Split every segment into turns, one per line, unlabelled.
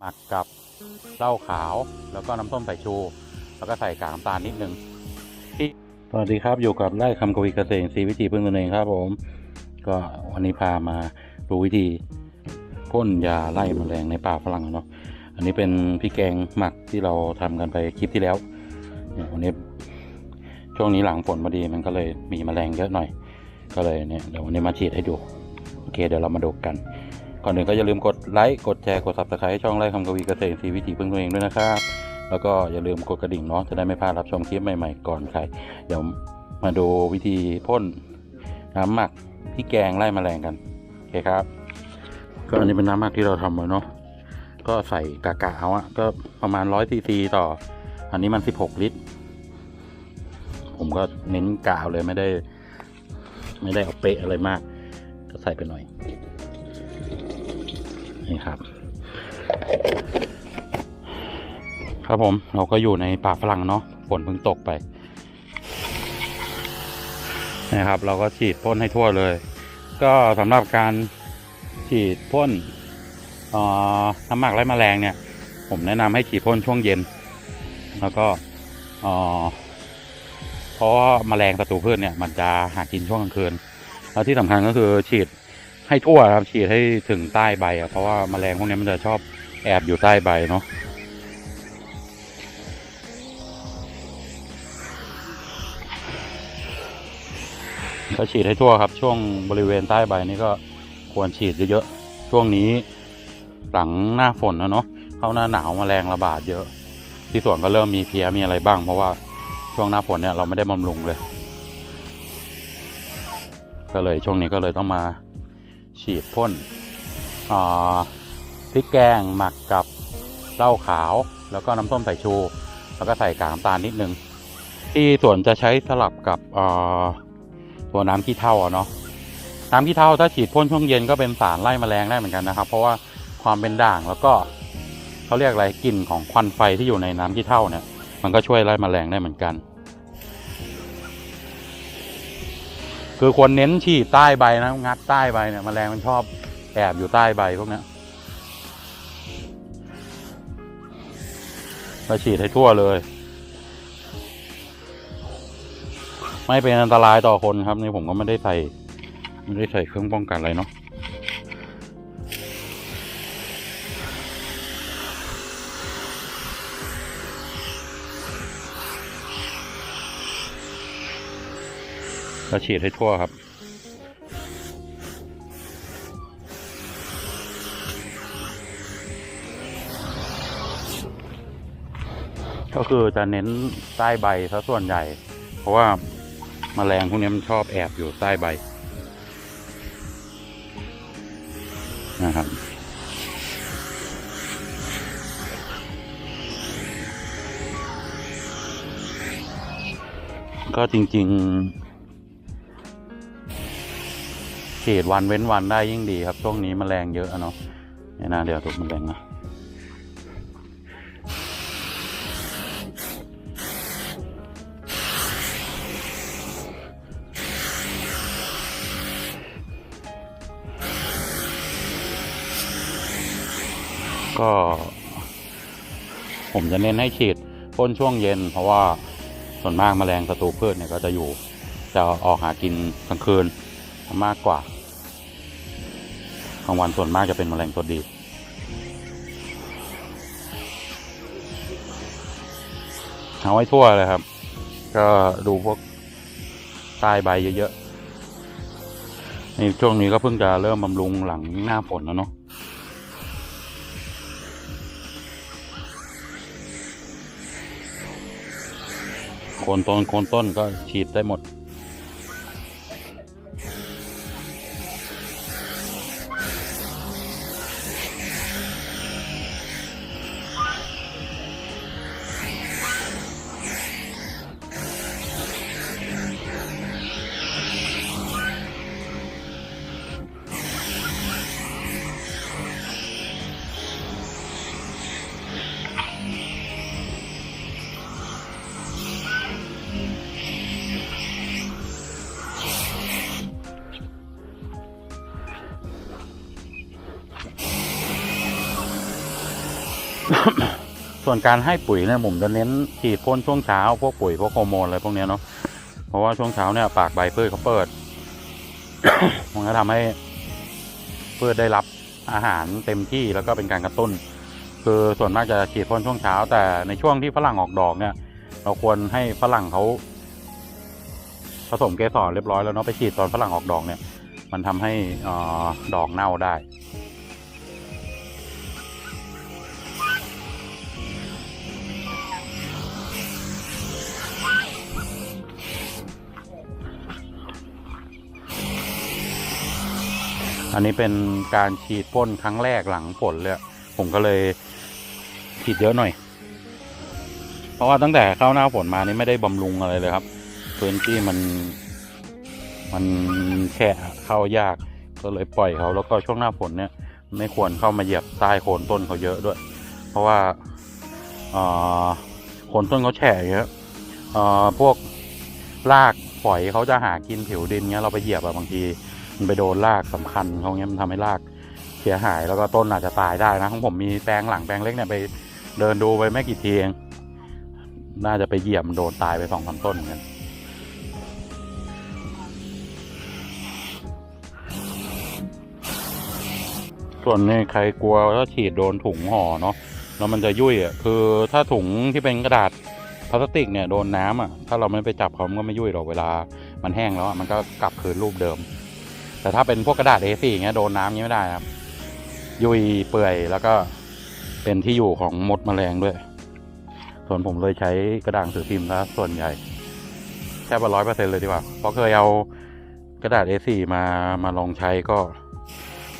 หมักกับเหล้าขาว แล้วก็น้ำส้มสายชู แล้วก็ใส่กากน้ำตาลนิดนึงสวัสดีครับอยู่กับไร่คำกวีเกษตรสีวิธีพึ่งตนเองครับผม ก็วันนี้พามาดูวิธีพ่นยาไล่แมลงในป่าฝรั่งเนาะอันนี้เป็นพริกแกงหมักที่เราทำกันไปคลิปที่แล้วเนี่ยวันนี้ช่วงนี้หลังฝนพอดีมันก็เลยมีแมลงเยอะหน่อย ก็เลยเนี่ยเดี๋ยววันนี้มาฉีดให้ดูโอเคเดี๋ยวเรามาดูกัน ก่อนอื่นก็อย่าลืมกดไลค์ กดแชร์ กด subscribe ให้ช่องไร่คำกวีเกษตรสีวิถีพึ่งตัวเองด้วยนะครับ แล้วก็อย่าลืมกดกระดิ่งเนาะจะได้ไม่พลาดรับชมคลิปใหม่ๆ ก่อนใคร เดี๋ยวมาดูวิธีพ่นน้ำหมักพริกแกงไล่แมลงกัน โอเคครับ ก็อันนี้เป็นน้ำหมักที่เราทำไว้เนาะ ก็ใส่กากะเอาอะก็ประมาณร้อยซีซีต่อ อันนี้มันสิบหกลิตร ผมก็เน้นกาวเลยไม่ได้ ไม่ได้เอาเป๊ะอะไรมาก ก็ใส่ไปหน่อย นี่ครับ ครับผมเราก็อยู่ในป่าฝรั่งเนาะฝนเพิ่งตกไปนะครับ เราก็ฉีดพ่นให้ทั่วเลย ก็สำหรับการฉีดพ่นน้ำหมักไล่แมลงเนี่ย ผมแนะนำให้ฉีดพ่นช่วงเย็น แล้วก็เอ่อเพราะว่าแมลงศัตรูพืชเนี่ย มันจะหากินช่วงกลางคืนแล้วที่สำคัญก็คือฉีด ให้ทั่วครับฉีดให้ถึงใต้ใบอะเพราะว่าแมลงพวกนี้มันจะชอบแอบอยู่ใต้ใบเนาะก็ฉีดให้ทั่วครับ ช่วงบริเวณใต้ใบนี่ก็ควรฉีดเยอะๆช่วงนี้หลังหน้าฝนนะเนาะเข้าหน้าหนาวแมลงระบาดเยอะ ที่สวนก็เริ่มมีเพลี้ยมีอะไรบ้าง เพราะว่าช่วงหน้าฝนเนี่ยเราไม่ได้บำรุงเลย ก็เลยช่วงนี้ก็เลยต้องมา ฉีดพ่นพริกแกงหมักกับเหล้าขาว แล้วก็น้ำส้มสายชู แล้วก็ใส่กากน้ำตาลนิดนึง ที่สวนจะใช้สลับกับตัวน้ำขี้เถ้าเนาะน้ำขี้เถ้าถ้าฉีดพ่นช่วงเย็นก็เป็นสารไล่แมลงได้เหมือนกันนะครับ เพราะว่าความเป็นด่างแล้วก็เขาเรียกอะไรกลิ่นของควันไฟที่อยู่ในน้ำขี้เถ้าเนี่ยมันก็ช่วยไล่แมลงได้เหมือนกัน คือควรเน้นฉีดใต้ใบนะ งัดใต้ใบเนี่ยแมลงมันชอบแอบอยู่ใต้ใบพวกนี้ยเราฉีดให้ทั่วเลย ไม่เป็นอันตรายต่อคนครับนี่ผมก็ไม่ได้ใส่ไม่ได้ใส่เครื่องป้องกันอะไรเนาะ เราฉีดให้ทั่วครับ ก็คือจะเน้นใต้ใบซะส่วนใหญ่ เพราะว่ามาแมลงพวกนี้มันชอบแอบอยู่ใต้ใบนะครับก็จริง ๆ ฉีดวันเว้นวันได้ยิ่งดีครับ ช่วงนี้มแมลงเยอะอะเนาะเนี่ยนะเดี๋ยวถูกมแมลงนะก็ ผมจะเน้นให้ฉีดพ่นช่วงเย็น เพราะว่าส่วนมากแมลงศัตรูพืชเนี่ยก็จะอยู่จะออกหากินกลางคืน มากกว่ากลางวันส่วนมากจะเป็นแมลงตัวดี เอาไว้ทั่วเลยครับ ก็ดูพวกใต้ใบเยอะๆในช่วงนี้ก็เพิ่งจะเริ่มบำรุงหลังหน้าฝนแล้วเนาะโคนต้นโคนต้นก็ฉีดได้หมด ส่วนการให้ปุ๋ยเนี่ยผมจะเน้นฉีดพ่นช่วงเช้าพวกปุ๋ยพวกฮอร์โมนอะไรพวกเนี้ยเนาะเพราะว่าช่วงเช้าเนี่ยปากใบพืชเขาเปิด มันก็ทำให้พืชได้รับอาหารเต็มที่แล้วก็เป็นการกระตุ้น คือส่วนมากจะฉีดพ่นช่วงเช้า แต่ในช่วงที่ฝรั่งออกดอกเนี่ย เราควรให้ฝรั่งเขาผสมเกสรเรียบร้อยแล้วเนาะไปฉีดตอนฝรั่งออกดอกเนี่ย มันทำให้ออดอกเน่าได้ อันนี้เป็นการฉีดพ่นครั้งแรกหลังฝนเลยผมก็เลยฉีดเยอะหน่อย เพราะว่าตั้งแต่เข้าหน้าฝนมานี่ไม่ได้บำรุงอะไรเลยครับพื้นที่มันมันแค่เข้ายากก็เลยปล่อยเขาแล้วก็ช่วงหน้าฝนเนี่ย ไม่ควรเข้ามาเหยียบใต้โคนต้นเขาเยอะด้วย เพราะว่าโคนต้นเขาแฉะเยอะพวกรากฝอยเขาจะหากินผิวดินเงี้ยเราไปเหยียบอะบางที มันไปโดนรากสำคัญเขาเงี้ยมันทำให้รากเสียหายแล้วก็ต้นอาจจะตายได้นะของผมมีแปลงหลังแปลงเล็กเนี่ยไปเดินดูไปไม่กี่ทีเองน่าจะไปเหยียบมันโดนตายไปสองสาต้นเหมือนกันส่วนในใครกลัวก็ฉีดโดนถุงห่อเนาะแล้วมันจะยุ่ยอะคือถ้าถุงที่เป็นกระดาษพลาสติกเนี่ยโดนน้ำอะถ้าเราไม่ไปจับเขามันก็ไม่ยุ่ยหรอกเวลา มันแห้งแล้วอะมันก็กลับคืนรูปเดิม แต่ถ้าเป็นพวกกระดาษ A4 อย่างเงี้ยโดนน้ำงี้ไม่ได้ครับ ยุยเปื่อยแล้วก็เป็นที่อยู่ของมดแมลงด้วย ส่วนผมเลยใช้กระดาษหนังสือพิมพ์ซะส่วนใหญ่แทบร้อยเปอร์เซ็นเลยดีกว่า เพราะเคยเอากระดาษ A4 มามาลองใช้ก็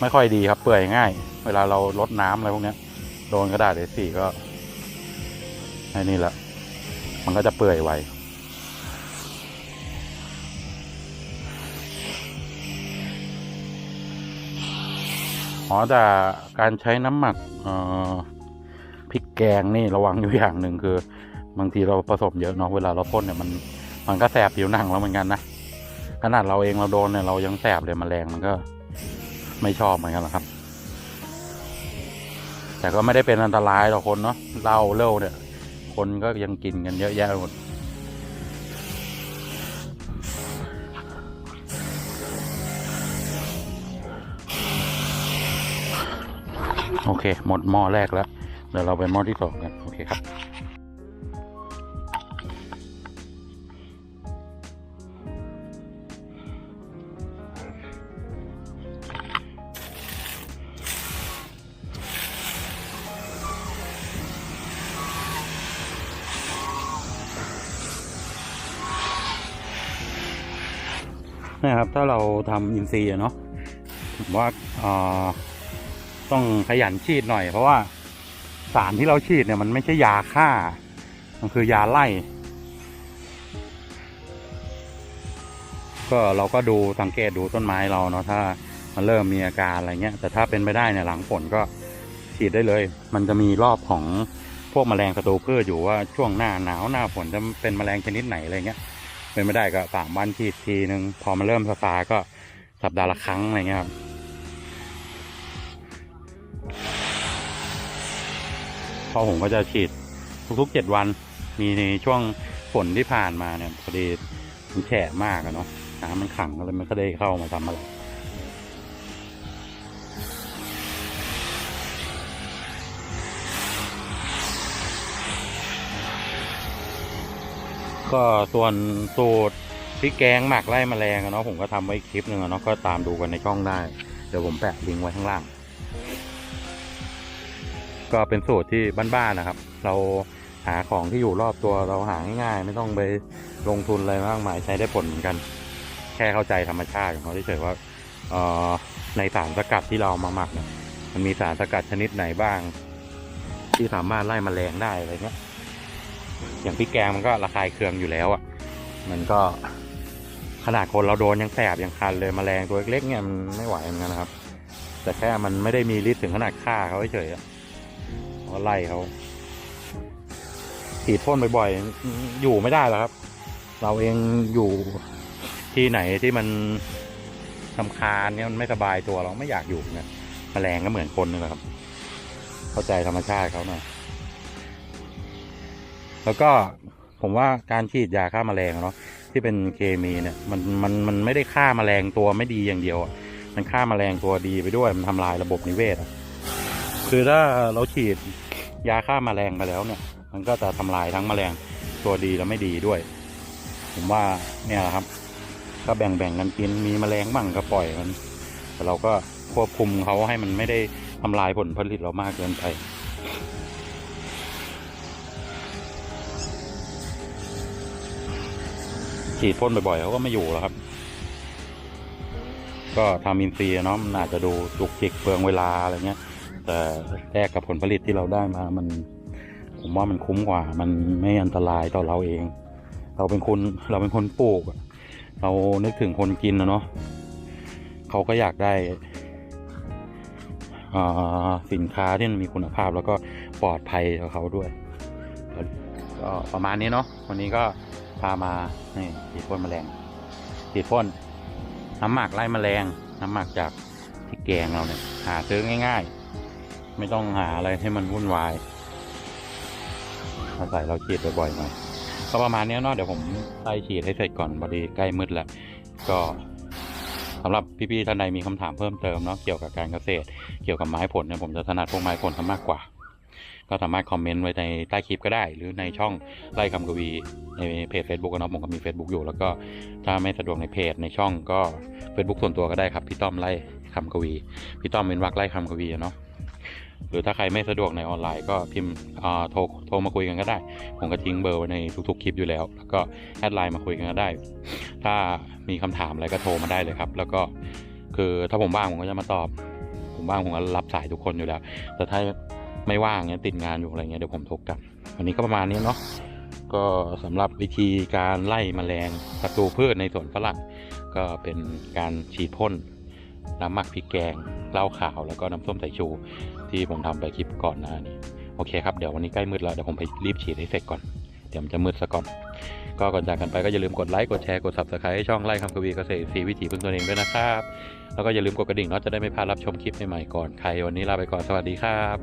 ไม่ค่อยดีครับเปื่อยง่าย เวลาเราลดน้ำอะไรพวกเนี้ย โดนกระดาษ A4 ก็ไอ้นี่แหละมันก็จะเปื่อยไว อ๋อแต่การใช้น้ำหมักเอ่อพริกแกงนี่ระวังอยู่อย่างหนึ่งคือ บางทีเราผสมเยอะเนาะเวลาเราพ่นเนี่ยมันมันก็แสบผิวหนังเราเหมือนกันนะขนาดเราเองเราโดนเนี่ยเรายังแสบเลยมแมลงมันก็ไม่ชอบเหมือนกันหรอครับ แต่ก็ไม่ได้เป็นอันตรายต่อคนเนาะเหล้าเล่าเนี่ย คนก็ยังกินกันเยอะแยะหมด เค หมดหม้อแรกแล้ว เดี๋ยวเราไปหม้อที่สองกัน โอเคครับ นะครับ ถ้าเราทำอินทรีย์อะเนาะผมว่าอ่อ ต้องขยันฉีดหน่อย เพราะว่าสารที่เราฉีดเนี่ยมันไม่ใช่ยาฆ่า มันคือยาไล่ ก็เราก็ดูสังเกตดูต้นไม้เราเนาะถ้ามันเริ่มมีอาการอะไรเงี้ย แต่ถ้าเป็นไปได้เนี่ยหลังฝนก็ฉีดได้เลย มันจะมีรอบของพวกแมลงศัตรูพืชอยู่ว่าช่วงหน้าหนาวหน้าฝนจะเป็นแมลงชนิดไหนอะไรเงี้ย เป็นไม่ได้ก็สามวันฉีดทีหนึ่งพอมันเริ่มซาซาก็สัปดาห์ละครั้งอะไรเงี้ยครับ พอผมก็จะฉีดทุกๆเจ็ดวัน มีในช่วงฝนที่ผ่านมาเนี่ยพอดีมันแฉะมากอะเนาะน้ำมันขังก็เลยไม่ก็ได้เข้ามาทำอะไรก็ส่วนสูตรพริกแกงหมักไล่แมลงอะเนาะผมก็ทำไว้คลิปหนึ่งอะเนาะก็ตามดูกันในช่องได้ เดี๋ยวผมแปะลิงก์ไว้ข้างล่าง ก็เป็นสูตรที่บ้านๆนะครับ เราหาของที่อยู่รอบตัวเราหาง่ายๆ ไม่ต้องไปลงทุนอะไรมากมายใช้ได้ผลเหมือนกัน แค่เข้าใจธรรมชาติของเขาเฉยว่าในสารสกัดที่เรามาหมักเนี่ยมันมีสารสกัดชนิดไหนบ้าง ที่สามารถไล่แมลงได้อะไรเงี้ยอย่างพริกแกงมันก็ระคายเคืองอยู่แล้วอะ มันก็ขนาดคนเราโดนยังแสบยังคันเลยแมลงตัวเล็กๆเนี่ยมันไม่ไหวเหมือนกันนะครับ แต่แค่มันไม่ได้มีฤทธิ์ถึงขนาดฆ่าเขาเฉยๆ ก็ไล่เขาฉีดพ่นบ่อยๆ อยู่ไม่ได้หรอกครับ เราเองอยู่ที่ไหนที่มันทำคาญเนี่ยมันไม่สบายตัวเราไม่อยากอยู่นะแมลงก็เหมือนคนนี่แหละครับ เข้าใจธรรมชาติเขาหน่อยแล้วก็ผมว่าการฉีดยาฆ่าแมลงเนาะที่เป็นเคมีเนี่ยมันมันมันไม่ได้ฆ่าแมลงตัวไม่ดีอย่างเดียวอะมันฆ่าแมลงตัวดีไปด้วยมันทำลายระบบนิเวศอะ คือถ้าเราฉีดยาฆ่าแมลงไปแล้วเนี่ย มันก็จะทำลายทั้งแมลงตัวดีและไม่ดีด้วย ผมว่าเนี่ยแหละครับก็แบ่งแบ่งกันกินมีแมลงบ้างก็ปล่อยมัน แต่เราก็ควบคุมเขาให้มันไม่ได้ทำลายผลผลิตเรามากเกินไปฉีดพ่นบ่อยๆเขาก็ไม่อยู่แล้วครับ ก็ทำอินทรีย์เนาะมันอาจจะดูจุกจิกเปลืองเวลาอะไรเงี้ย แต่แลกกับผลผลิตที่เราได้มามัน ผมว่ามันคุ้มกว่า มันไม่อันตรายต่อเราเอง เราเป็นคนเราเป็นคนปลูก เรานึกถึงคนกินนะเนาะเขาก็อยากได้สินค้าที่มันมีคุณภาพแล้วก็ปลอดภัยกับเขาด้วยก็ประมาณนี้เนาะวันนี้ก็พามานี่ฉีดพ่นแมลงฉีดพ่นน้ำหมักไล่แมลงน้ำหมักจากที่แกงเราเนี่ยหาซื้อง่าย ๆ ไม่ต้องหาอะไรให้มันวุ่นวายอาศัยเราฉีดบ่อยๆหน่อยก็ประมาณนี้เนาะเดี๋ยวผมไล่ฉีดให้เสร็จก่อนพอดีใกล้มืดแล้วก็สำหรับพี่ๆท่านใดมีคำถามเพิ่มเติมเนาะเกี่ยวกับการเกษตร เกี่ยวกับไม้ผลเนี่ยผมจะถนัดพวกไม้ผลซะมากกว่า ก็สามารถคอมเมนต์ไว้ในใต้คลิปก็ได้ หรือในช่องไล่คำกวีในเพจ Facebook อะเนาะผมก็มี Facebook อยู่ แล้วก็ถ้าไม่สะดวกในเพจในช่องก็ Facebook ส่วนตัวก็ได้ครับพี่ต้อมไล่คำกวี พี่ต้อมเป็นวักไล่คำกวีเนาะ หรือถ้าใครไม่สะดวกในออนไลน์ก็พิมพ์โทรโทรมาคุยกันก็ได้ ผมก็ทิ้งเบอร์ไว้ในทุกๆคลิปอยู่แล้ว แล้วก็แอดไลน์มาคุยกันก็ได้ ถ้ามีคำถามอะไรก็โทรมาได้เลยครับ แล้วก็คือถ้าผมว่างผมก็จะมาตอบ ผมว่างผมก็รับสายทุกคนอยู่แล้ว แต่ถ้าไม่ว่างเนี้ยติดงานอยู่อะไรเงี้ยเดี๋ยวผมโทรกลับวันนี้ก็ประมาณนี้เนาะก็สำหรับวิธีการไล่แมลงศัตรูพืชในสวนฝรั่งก็เป็นการฉีดพ่น น้ำหมักพริกแกงเหล้าขาวแล้วก็น้ำส้มสายชู ที่ผมทำไปคลิปก่อนหน้านี้โอเคครับเดี๋ยววันนี้ใกล้มืดแล้วเดี๋ยวผมไปรีบฉีดให้เสร็จก่อนเดี๋ยวมันจะมืดซะก่อน ก็ก่อนจากกันไปก็อย่าลืมกดไลค์กดแชร์กด subscribe ให้ช่องไล่คำกวีเกษตรสีวิถีพึ่งตัวเองด้วยนะครับ แล้วก็อย่าลืมกดกระดิ่งเนาะจะได้ไม่พลาดรับชมคลิปใหม่ๆก่อนใครวันนี้ลาไปก่อนสวัสดีครับ